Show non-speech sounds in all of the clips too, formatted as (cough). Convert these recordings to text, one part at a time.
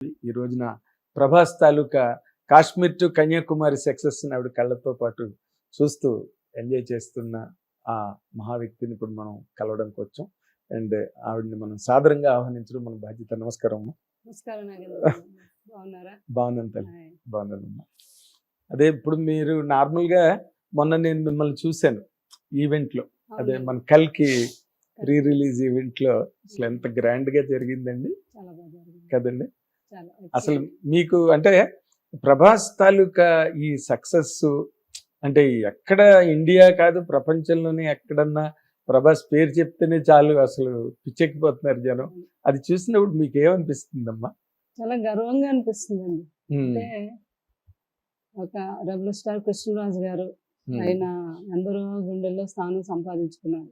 ఈ రోజున ప్రభాస్ తాలూకా కాశ్మీర్ టు కన్యాకుమారి సక్సెస్ ఆవిడ కళ్ళతో పాటు చూస్తూ ఎంజాయ్ చేస్తున్న ఆ మహా వ్యక్తిని ఇప్పుడు మనం కలవడానికి వచ్చాం. అండ్ ఆవిడని మనం సాదరంగా ఆహ్వానించడం మన బాధ్యత. నమస్కారం అమ్మా. నమస్కారం బాగున్నాను తల్లి. బాగున్నానమ్మా. అదే ఇప్పుడు మీరు నార్మల్గా మొన్న నేను మిమ్మల్ని చూశాను ఈవెంట్లో అదే. మన కల్కి రీ రిలీజ్ ఈవెంట్లో అసలు ఎంత grand గా జరిగిందండి. కదండి? అసలు. మీకు అంటే ప్రభాస్ తాలూకా ఈ సక్సెస్ అంటే ఎక్కడ ఇండియా కాదు ప్రపంచంలోనే ఎక్కడన్నా ప్రభాస్ పేరు చెప్తేనే చాలు అసలు పిచ్చెక్కిపోతున్నారు జనం. అది చూసినప్పుడు మీకు ఏమనిపిస్తుందమ్మా చాలా గర్వంగా అనిపిస్తుందండి. ఉమ్, అంటే ఒక రెబల్ స్టార్ కృష్ణరాజు గారు ఆయన అందరూ గుండెల్లో స్థానం సంపాదించుకున్నారు.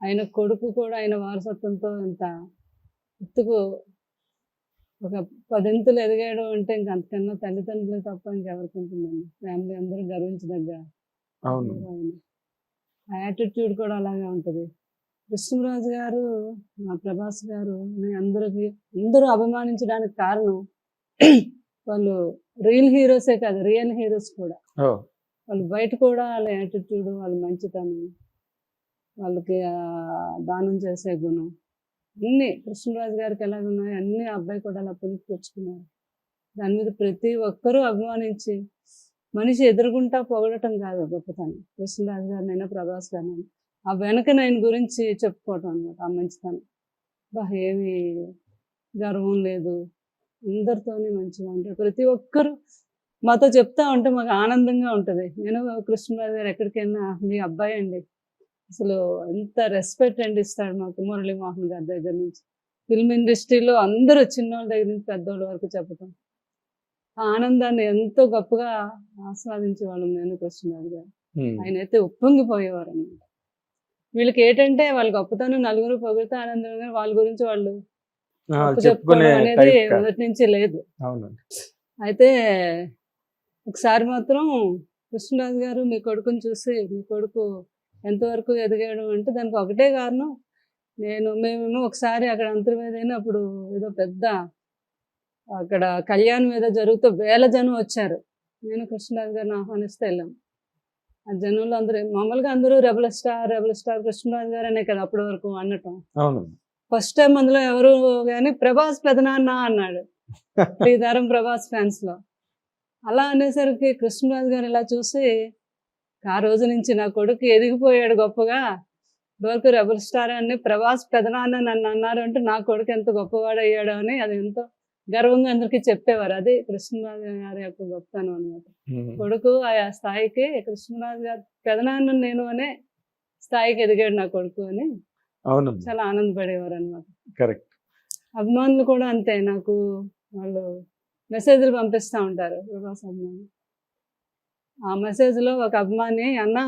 ఆయన కొడుకు కూడా ఆయన వారసత్వంతో ఇంత ఎత్తుకు ఒక పదింతులు ఎదిగాడు అంటే ఇంక అంతకన్నా తల్లిదండ్రులు తప్ప ఇంకెవరికి ఉంటుందండి ఫ్యామిలీ అందరూ గర్వించదగ్గ అవును. ఆయన. ఆ యాటిట్యూడ్ కూడా అలాగే ఉంటుంది. కృష్ణరాజు గారు మా ప్రభాస్ గారు అందరికి అందరూ అభిమానించడానికి కారణం (clears throat) వాళ్ళు రియల్ హీరోసే కాదు రియల్ హీరోస్ కూడా. వాళ్ళు బయట కూడా వాళ్ళ యాటిట్యూడ్ వాళ్ళ మంచితనం వాళ్ళకి దానం చేసే గుణం అన్ని కృష్ణరాజు గారికి ఎలాగ ఉన్నాయో అన్ని ఆ అబ్బాయి కూడా అలా పులిపించుకున్నారు దాని మీద ప్రతి ఒక్కరూ అభిమానించి మనిషి ఎదురుగుంటా పొగడటం కాదు గొప్పతనం. కృష్ణరాజు గారినైనా ప్రభాస్ గారినైనా ఆ వెనక ఆయన గురించి చెప్పుకోవటం అనమాట ఆ మంచితనం. బా ఏమి గర్వం లేదు. అందరితోనే మంచిగా ఉంటారు. ప్రతి ఒక్కరు మాతో చెప్తా ఉంటే మాకు ఆనందంగా ఉంటుంది. నేను కృష్ణరాజు గారు ఎక్కడికైనా మీ అబ్బాయి అండి అసలు ఎంత రెస్పెక్ట్ అండి ఇస్తాడు మాకు మురళీమోహన్ గారి దగ్గర నుంచి. ఫిల్మ్ ఇండస్ట్రీలో అందరూ చిన్నోళ్ళ దగ్గర నుంచి పెద్దోళ్ళ వరకు చెప్పటం. ఆనందాన్ని ఎంతో గొప్పగా ఆస్వాదించేవాళ్ళం నేను కృష్ణరాజు గారు. ఆయన అయితే ఉప్పొంగిపోయేవారు అనమాట వీళ్ళకి ఏంటంటే వాళ్ళ గొప్పతనం నలుగురు పొగిడితే ఆనందం కానీ వాళ్ళ గురించి వాళ్ళు చెప్పుకోవడం అనేది. మొదటి నుంచి లేదు. అయితే ఒకసారి మాత్రం కృష్ణరాజు గారు మీ కొడుకుని చూసి మీ కొడుకు ఎంతవరకు ఎదిగాడు అంటే దానికి ఒకటే కారణం నేను మేమేమో ఒకసారి అక్కడ అంతర్వేది అయినప్పుడు ఏదో పెద్ద అక్కడ కళ్యాణం ఏదో జరుగుతూ వేల జనం వచ్చారు. నేను కృష్ణరాజు గారిని ఆహ్వానిస్తే వెళ్ళాం. ఆ జనంలో అందరూ మామూలుగా అందరూ rebel star rebel star Krishnaraju గారు అనే కదా అప్పటి వరకు అనటం. ఫస్ట్ టైం అందులో ఎవరు కానీ ప్రభాస్ పెదనాన్న అన్నాడు. (laughs) శ్రీధరం ప్రభాస్ ఫ్యాన్స్లో అలా అనేసరికి కృష్ణరాజు గారు ఇలా చూసి ఆ రోజు నుంచి నా కొడుకు ఎదిగిపోయాడు గొప్పగా. ఇదివరకు రెబల్ స్టార్ అని ప్రభాస్ పెదనాన్న నన్ను అన్నారు అంటే నా కొడుకు ఎంత గొప్పవాడు అయ్యాడు అని అది ఎంతో గర్వంగా అందరికీ చెప్పేవారు. అది కృష్ణరాజు గారి యొక్క గొప్పతనం అనమాట కొడుకు ఆ స్థాయికి కృష్ణరాజు గారు పెదనాన్న నేను అనే స్థాయికి ఎదిగాడు నా కొడుకు అని అవునమ్మా చాలా ఆనందపడేవారు అనమాట కరెక్ట్. అభిమానులు కూడా అంతే నాకు వాళ్ళు మెసేజ్లు పంపిస్తూ ఉంటారు ప్రభాస్ అభిమాని ఆ మెసేజ్లో ఒక అభిమాని అన్న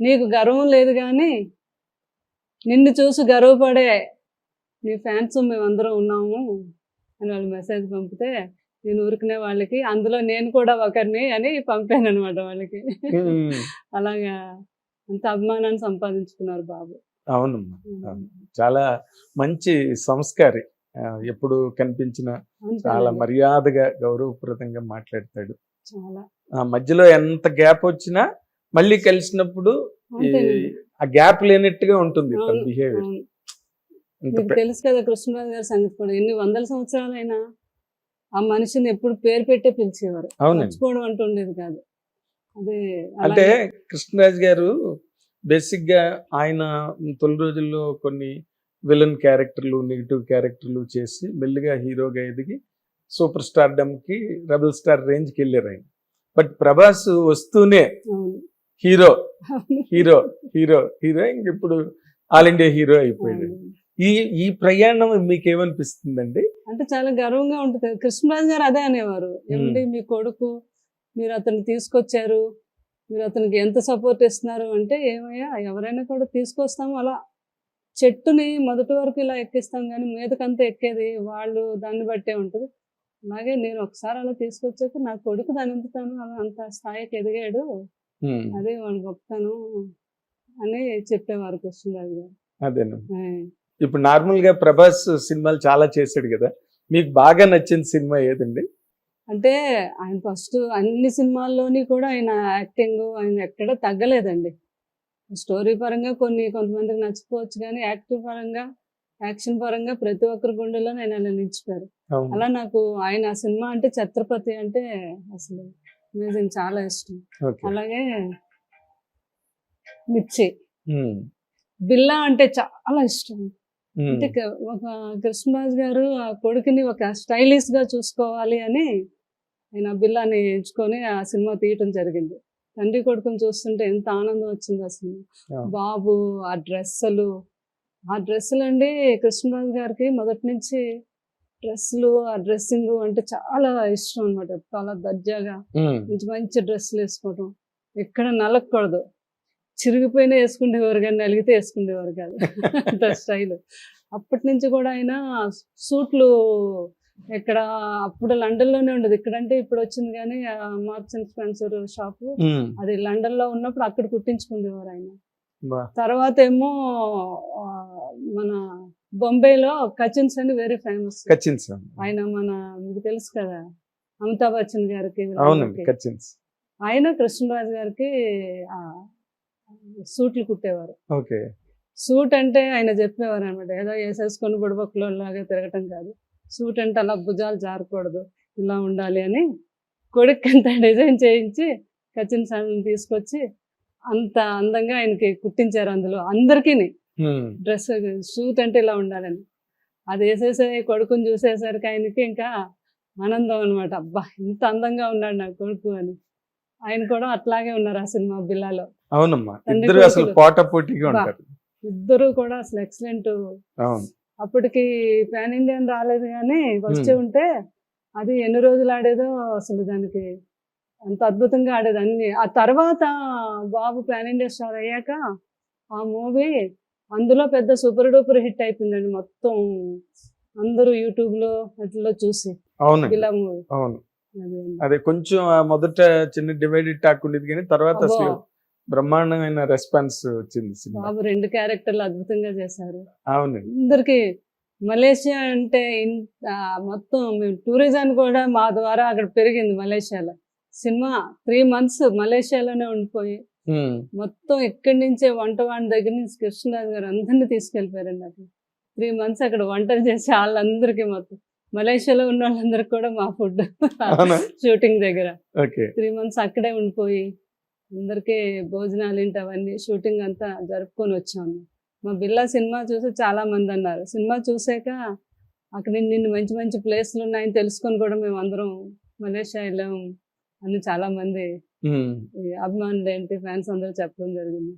నీకు గర్వం లేదు కానీ నిన్ను చూసి గర్వపడే నీ ఫ్యాన్స్ మేమందరం ఉన్నాము అని వాళ్ళు మెసేజ్ పంపితే నేను ఊరుకునే వాళ్ళకి అందులో నేను కూడా ఒకరిని అని పంపాను అనమాట వాళ్ళకి అలాగా అంత అభిమానాన్ని సంపాదించుకున్నారు బాబు. అవునమ్మా అవును. చాలా మంచి సంస్కారి. ఎప్పుడు కనిపించిన చాలా. మర్యాదగా గౌరవప్రదంగా మాట్లాడతాడు. మధ్యలో ఎంత గ్యాప్ వచ్చినా మళ్ళీ కలిసినప్పుడు. ఆ గ్యాప్ లేనట్టుగా ఉంటుంది బిహేవియర్ తెలుసు కదా కృష్ణరాజు గారి సంగతి కూడా. ఎన్ని వందల సంవత్సరాలైనా ఆ మనిషిని ఎప్పుడు పేరు పెట్టే పిలిచేవారు. మర్చిపోవడం అంటూ ఉండేది కాదు. అది అంటే కృష్ణరాజు గారు బేసిక్గా ఆయన తొలి రోజుల్లో కొన్ని విలన్ క్యారెక్టర్లు నెగిటివ్ క్యారెక్టర్లు చేసి మెల్లిగా హీరోగా ఎదిగి సూపర్ స్టార్డమ్కి రెబల్ స్టార్ రేంజ్కి వెళ్ళారు ఆయన. బట్ ప్రభాస్ వస్తూనే. హీరో హీరో హీరో హీరో ఇంక ఇప్పుడు ఆల్ ఇండియా హీరో అయిపోయాడు. ఈ ఈ ప్రయాణం మీకు ఏమనిపిస్తుందండి అంటే చాలా గర్వంగా ఉంటుంది. కృష్ణరాజు గారు అదే అనేవారు. ఏమండి మీ కొడుకు మీరు అతన్ని తీసుకొచ్చారు మీరు అతనికి ఎంత సపోర్ట్ ఇస్తున్నారు? అంటే ఏమయ్యా ఎవరైనా కూడా తీసుకొస్తాము అలా చెట్టుని మొదటి వరకు ఇలా ఎక్కిస్తాం కానీ మీదకంతా ఎక్కేది వాళ్ళు దాన్ని బట్టే ఉంటుంది. అలాగే నేను ఒకసారి అలా తీసుకొచ్చాక నా కొడుకు దాని ఎంతుతాను అలా అంత స్థాయికి ఎదిగాడు. అదే వాడు గొప్పతనం అని చెప్పేవారు కృష్ణరాజు గారు. ఇప్పుడు నార్మల్గా ప్రభాస్ సినిమాలు చాలా చేశాడు కదా మీకు బాగా నచ్చిన సినిమా ఏదండి? అంటే ఆయన ఫస్ట్ అన్ని సినిమాల్లోని కూడా ఆయన యాక్టింగ్ ఆయన ఎక్కడ తగ్గలేదండి. స్టోరీ పరంగా కొన్ని కొంతమందికి నచ్చిపోవచ్చు కానీ యాక్టివ్ పరంగా యాక్షన్ పరంగా ప్రతి ఒక్కరి గుండెలో ఆయన అలా నిలిచిపోయారు. అలా నాకు ఆయన ఆ సినిమా అంటే ఛత్రపతి అంటే అసలు అమేజింగ్ చాలా ఇష్టం. అలాగే మిర్చి. బిల్లా అంటే చాలా ఇష్టం. అంటే ఒక కృష్ణరాజు గారు ఆ కొడుకుని ఒక స్టైలిష్గా చూసుకోవాలి అని ఆయన బిల్లాని ఎంచుకొని ఆ సినిమా తీయటం జరిగింది. తండ్రి కొడుకుని చూస్తుంటే ఎంత ఆనందం వచ్చింది అసలు. బాబు ఆ డ్రెస్సులు ఆ డ్రెస్సులు అండి కృష్ణరాజు గారికి మొదటి నుంచి డ్రెస్సులు ఆ డ్రెస్సింగ్ అంటే చాలా ఇష్టం అనమాట చాలా దర్జాగా మంచి మంచి డ్రెస్సులు వేసుకోవటం. ఎక్కడ నలగకూడదు చిరిగిపోయినా వేసుకునేవారు కానీ నలిగితే వేసుకునేవారు కాదు. (laughs) అంత స్టైల్. అప్పటి నుంచి కూడా ఆయన సూట్లు ఇక్కడ అప్పుడు లండన్లోనే ఉండదు. ఇక్కడంటే ఇప్పుడు వచ్చింది కానీ మార్క్స్ అండ్ స్పెన్సర్ షాపు. అది లండన్లో ఉన్నప్పుడు అక్కడ కుట్టించుకునేవారు ఆయన. తర్వాత ఏమో మన బొంబాయిలో కచిన్స్ అని వెరీ ఫేమస్ కచిన్స్ ఆయన మన మీకు తెలుసు కదా అమితాబ్ బచ్చన్ గారికి. కచిన్స్. ఆయన కృష్ణరాజు గారికి సూట్లు కుట్టేవారు. ఓకే. సూట్ అంటే ఆయన చెప్పేవారు అనమాట ఏదో వేసేసుకొని బుడబొక్కలో లాగా తిరగటం కాదు. సూట్ అంటే అలా భుజాలు జారకూడదు ఇలా ఉండాలి అని కొడుకు అంత డిజైన్ చేయించి కచిన్ సాంగ్ తీసుకొచ్చి అంత అందంగా ఆయనకి కుట్టించారు అందులో. అందరికీ డ్రెస్ సూట్ అంటే ఇలా ఉండాలని. అది వేసేసే కొడుకుని చూసేసరికి ఆయనకి ఇంకా ఆనందం అనమాట అబ్బా ఇంత అందంగా ఉన్నాడు నా కొడుకు అని. ఆయన కూడా అట్లాగే ఉన్నారు ఆ సినిమా బిల్లాలో. అవునమ్మా. ఇద్దరు అసలు కొడుకులు. పోటా పోటీగా బా. ఉంటారు. ఇద్దరు కూడా అసలు ఎక్సలెంట్ అప్పటికి పాన్ ఇండియన్ రాలేదు కానీ వచ్చి. ఉంటే అది ఎన్ని రోజులు ఆడేదో అసలు దానికి అంత అద్భుతంగా ఆడేది అన్ని ఆ తర్వాత బాబు పాన్ ఇండియా స్టార్ అయ్యాక ఆ మూవీ అందులో పెద్ద సూపర్ డూపర్ హిట్ అయిపోయిందండి మొత్తం. అందరూ యూట్యూబ్లో వాటిలో చూసి అవునండి. ఇలా మూవీ. అవును. అది కొంచెం మొదట చిన్న డివైడెడ్ టాక్ ఉండేది కానీ తర్వాత అసలు బ్రహ్మాండమైన రెస్పాన్స్ వచ్చింది బాబు రెండు క్యారెక్టర్లు అద్భుతంగా చేశారు. అవునండి. అందరికి మలేషియా అంటే మొత్తం మేము టూరిజం కూడా మా ద్వారా అక్కడ పెరిగింది మలేషియాలో. సినిమా త్రీ మంత్స్ మలేషియాలోనే ఉండిపోయి మొత్తం ఇక్కడి నుంచే వంట వాడి దగ్గర నుంచి కృష్ణరాజు గారు అందరినీ తీసుకెళ్ళిపోయారండి అక్కడ. త్రీ మంత్స్ అక్కడ వంటలు చేసి వాళ్ళందరికీ మొత్తం. మలేషియాలో ఉన్న వాళ్ళందరికీ కూడా మా ఫుడ్ షూటింగ్ దగ్గర. త్రీ మంత్స్ అక్కడే ఉండిపోయి అందరికీ భోజనాలు ఏంటి అవన్నీ షూటింగ్ అంతా జరుపుకొని వచ్చాము మా బిల్లా సినిమా చూసి చాలా మంది అన్నారు. సినిమా చూసాక అక్కడ నిన్ను మంచి మంచి ప్లేస్లు ఉన్నాయని తెలుసుకొని కూడా మేము అందరం మలేషియా వెళ్ళాం. అని చాలా మంది అభిమానులు ఏంటి ఫ్యాన్స్ అందరూ చెప్పడం జరిగింది.